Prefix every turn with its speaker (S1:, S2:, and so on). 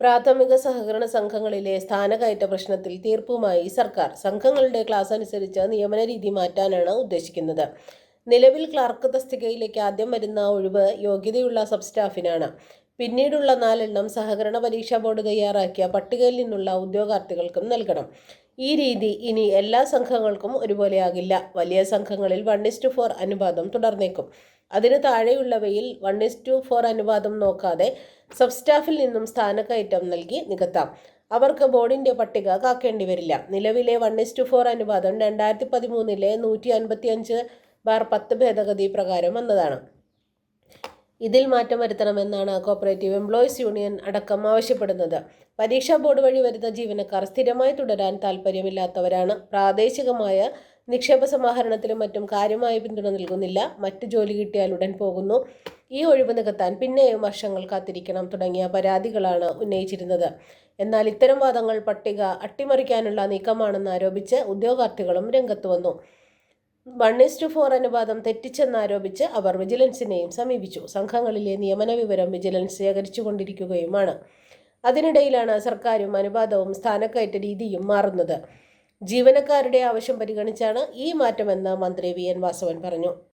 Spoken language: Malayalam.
S1: പ്രാഥമിക സഹകരണ സംഘങ്ങളിലെ സ്ഥാനകയറ്റ പ്രശ്നത്തിൽ തീർപ്പുമായി സർക്കാർ. സംഘങ്ങളുടെ ക്ലാസ് അനുസരിച്ച് നിയമന രീതി മാറ്റാനാണ് ഉദ്ദേശിക്കുന്നത്. നിലവിൽ ക്ലാർക്ക് തസ്തികയിലേക്ക് ആദ്യം വരുന്ന ഒഴിവ് യോഗ്യതയുള്ള സബ് സ്റ്റാഫിനാണ് പിന്നീടുള്ള നാലെണ്ണം സഹകരണ പരീക്ഷാ ബോർഡ് തയ്യാറാക്കിയ പട്ടികയിൽ നിന്നുള്ള ഉദ്യോഗാർത്ഥികൾക്കും നൽകണം. ഈ രീതി ഇനി എല്ലാ സംഘങ്ങൾക്കും ഒരുപോലെയാകില്ല. വലിയ സംഘങ്ങളിൽ വൺ ഇസ് ടു ഫോർ അനുപാതം തുടർന്നേക്കും. അതിന് താഴെയുള്ളവയിൽ വൺ ഇസ് ടു ഫോർ അനുപാതം നോക്കാതെ സബ്സ്റ്റാഫിൽ നിന്നും സ്ഥാനക്കയറ്റം നൽകി നികത്താം. അവർക്ക് ബോർഡിന്റെ പട്ടിക കാക്കേണ്ടി വരില്ല നിലവിലെ വൺ ഇസ് ടു ഫോർ അനുപാതം രണ്ടായിരത്തി പതിമൂന്നിലെ നൂറ്റി അൻപത്തി അഞ്ച് ബാർ പത്ത് ഭേദഗതി പ്രകാരം വന്നതാണ്. ഇതിൽ മാറ്റം വരുത്തണമെന്നാണ് കോപ്പറേറ്റീവ് എംപ്ലോയീസ് യൂണിയൻ അടക്കം ആവശ്യപ്പെടുന്നത്. പരീക്ഷാ ബോർഡ് വഴി വരുന്ന ജീവനക്കാർ സ്ഥിരമായി തുടരാൻ താല്പര്യമില്ലാത്തവരാണ് പ്രാദേശികമായ നിക്ഷേപ സമാഹരണത്തിലും മറ്റും കാര്യമായ പിന്തുണ നൽകുന്നില്ല. മറ്റ് ജോലി കിട്ടിയാൽ ഉടൻ പോകുന്നു. ഈ ഒഴിവ് നികത്താൻ പിന്നെയും വർഷങ്ങൾ കാത്തിരിക്കണം തുടങ്ങിയ പരാതികളാണ് ഉന്നയിച്ചിരുന്നത്. എന്നാൽ ഇത്തരം വാദങ്ങൾ പട്ടിക അട്ടിമറിക്കാനുള്ള നീക്കമാണെന്ന് ആരോപിച്ച് ഉദ്യോഗാർത്ഥികളും രംഗത്ത് വന്നു. വൺ ഇസ്റ്റു ഫോർ അനുപാതം തെറ്റിച്ചെന്നാരോപിച്ച് അവർ വിജിലൻസിനെയും സമീപിച്ചു. സംഘങ്ങളിലെ നിയമന വിവരം വിജിലൻസ് ശേഖരിച്ചുകൊണ്ടിരിക്കുകയുമാണ്. അതിനിടയിലാണ് സർക്കാരും അനുപാതവും സ്ഥാനക്കയറ്റ രീതിയും മാറുന്നത്. ജീവനക്കാരുടെ ആവശ്യം പരിഗണിച്ചാണ് ഈ മാറ്റമെന്ന് മന്ത്രി വി എൻ വാസവൻ പറഞ്ഞു.